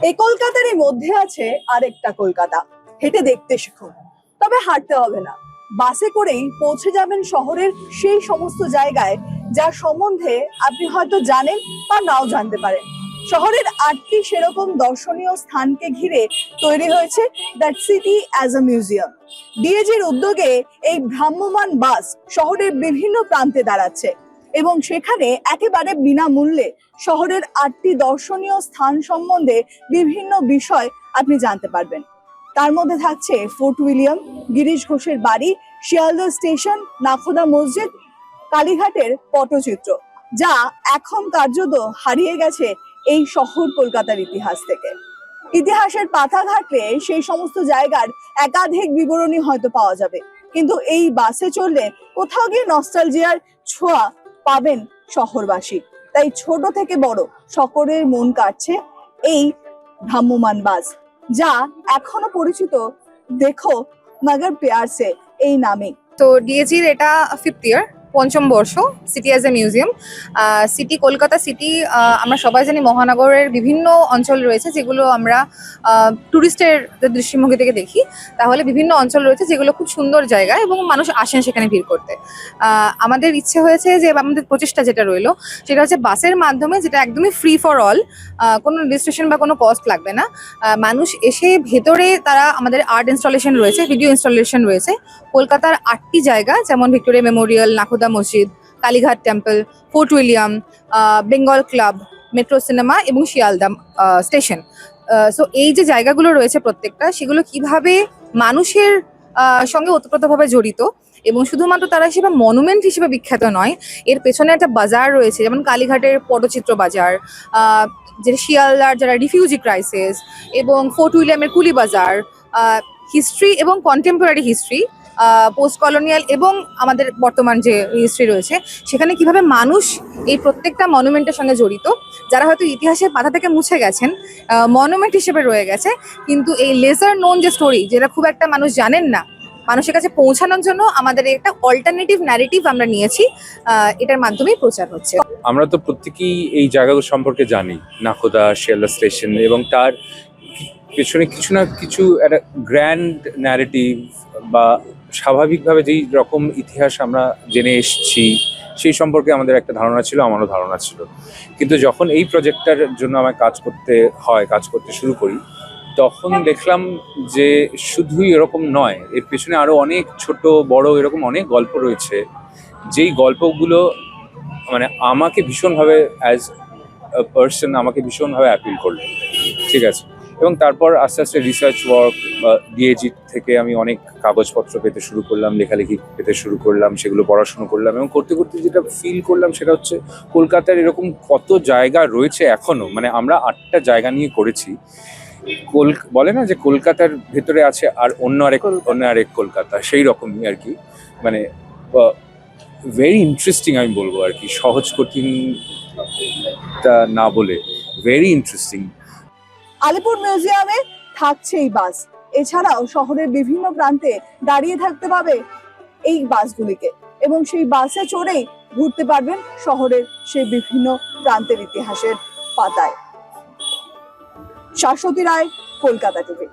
এই কলকাতারই মধ্যে আছে আরেকটা কলকাতা। হেঁটে দেখতে শিখুন। তবে হাঁটতে হবে না। বাসে করেই পৌঁছে যাবেন শহরের সেই সমস্ত জায়গায় যা সম্বন্ধে আপনি হয়তো জানেন বা নাও জানতে পারেন। শহরের আটটি সেরকম দর্শনীয় স্থানকে ঘিরে তৈরি হয়েছে that city as a museum. ডিএজির উদ্যোগে এই ভ্রাম্যমান বাস শহরের বিভিন্ন প্রান্তে দাঁড়াচ্ছে। এবং সেখানে একেবারে বিনামূল্যে শহরের আটটি দর্শনীয় স্থান সম্বন্ধে বিভিন্ন বিষয় আপনি জানতে পারবেন। তার মধ্যে থাকছে ফোর্ট উইলিয়াম, গিরিশ ঘোষের বাড়ি, শিয়ালদা স্টেশন, নাখোদা মসজিদ, কালীঘাটের পটচিত্র, যা এখন কার্যত হারিয়ে গেছে এই শহর কলকাতার ইতিহাস থেকে। ইতিহাসের পাতা ঘাটলে সেই সমস্ত জায়গার একাধিক বিবরণী হয়তো পাওয়া যাবে, কিন্তু এই বাসে চললে কোথাও গিয়ে নস্টালজিয়ার ছোঁয়া পাবেন শহরবাসী। তাই ছোট থেকে বড় সকলের মন কাটছে এই ভ্রাম্যমান বাস, যা এখনও পরিচিত, দেখো, মগর প্যার সে এই নামে। তো ডিএজির এটা ফিফথ ইয়ার পঞ্চম বর্ষ city as a museum city Kolkata city আমরা সবাই জানি মহানগরের বিভিন্ন অঞ্চল রয়েছে যেগুলো আমরা ট্যুরিস্টের দৃষ্টিভঙ্গি থেকে দেখি, তাহলে বিভিন্ন অঞ্চল রয়েছে যেগুলো খুব সুন্দর জায়গা এবং মানুষ আসেন সেখানে ভিড় করতে। আমাদের ইচ্ছে হয়েছে যে আমাদের প্রচেষ্টা যেটা রইল, সেটা হচ্ছে বাসের মাধ্যমে যেটা একদমই ফ্রি ফর অল কোনো রেজিস্ট্রেশন বা কোনো কস্ট লাগবে না। মানুষ এসে ভেতরে তারা আমাদের আর্ট ইনস্টলেশন রয়েছে ভিডিও ইনস্টলেশন রয়েছে। কলকাতার আটটি জায়গা, যেমন Victoria Memorial Nakhoda Masjid, Kalighat temple Fort William Bengal Club, Metro Cinema এবং শিয়ালদা স্টেশন। সো এই যে জায়গাগুলো রয়েছে প্রত্যেকটা, সেগুলো কীভাবে মানুষের সঙ্গে ওতপ্রোতভাবে জড়িত এবং শুধুমাত্র তারা হিসেবে মনুমেন্ট হিসেবে বিখ্যাত নয়, এর পেছনে একটা বাজার রয়েছে, যেমন কালীঘাটের পটচিত্র বাজার যে শিয়ালদার যারা রিফিউজি ক্রাইসিস এবং ফোর্ট উইলিয়ামের কুলি বাজার হিস্ট্রি এবং কন্টেম্পোরারি হিস্ট্রি পোস্ট কলোনিয়াল এবং আমাদের বর্তমান যে হিস্ট্রি রয়েছে, সেখানে কীভাবে মানুষ এই প্রত্যেকটা মনুমেন্টের সঙ্গে জড়িত, যারা হয়তো ইতিহাসের পাতা থেকে মুছে গেছেন মনুমেন্ট হিসেবে রয়ে গেছে, কিন্তু এই লেজার নোন যে স্টোরি যেটা খুব একটা মানুষ জানেন না, মানুষের কাছে পৌঁছানোর জন্য আমাদের একটা অল্টারনেটিভ ন্যারেটিভ আমরা নিয়েছি এটার মাধ্যমেই প্রচার হচ্ছে। আমরা তো প্রত্যেকেই এই জায়গাগুলো সম্পর্কে জানি, নাখোদা, শিয়ালদা স্টেশন, এবং তার পেছনে কিছু না কিছু একটা গ্র্যান্ড ন্যারেটিভ বা স্বাভাবিকভাবে যেই রকম ইতিহাস আমরা জেনে এসেছি, সেই সম্পর্কে আমাদের একটা ধারণা ছিল, আমারও ধারণা ছিল। কিন্তু যখন এই প্রজেক্টটার জন্য আমায় কাজ করতে হয়, কাজ করতে শুরু করি, তখন দেখলাম যে শুধুই এরকম নয়, এর পেছনে আরও অনেক ছোট, বড় এরকম অনেক গল্প রয়েছে। যেই গল্পগুলো মানে আমাকে ভীষণভাবে অ্যাজ পার্সন আমাকে ভীষণভাবে অ্যাপিল করল। ঠিক আছে? এবং তারপর আস্তে আস্তে রিসার্চ ওয়ার্ক বা ডিএজি থেকে আমি অনেক কাগজপত্র পেতে শুরু করলাম লেখালেখি পেতে শুরু করলাম সেগুলো পড়াশুনো করলাম এবং করতে করতে যেটা ফিল করলাম সেটা হচ্ছে কলকাতার এরকম কত জায়গা রয়েছে এখনও মানে আমরা আটটা জায়গা নিয়ে করেছি। কল বলে না যে কলকাতার ভেতরে আছে আর অন্য আরেক অন্য আরেক কলকাতা সেই রকমই আর কি। মানে ভেরি ইন্টারেস্টিং আমি বলব আর কি সহজ কঠিনটা না বলে ভেরি ইন্টারেস্টিং আলিপুর মিউজিয়ামে থাকছে এই বাস। এছাড়াও শহরের বিভিন্ন প্রান্তে দাঁড়িয়ে থাকতে পাবে এই বাসগুলিকে এবং সেই বাসে চড়েই ঘুরতে পারবেন শহরের সেই বিভিন্ন প্রান্তের ইতিহাসের পাতায়। শাশ্বতী রায়, কলকাতা টিভি।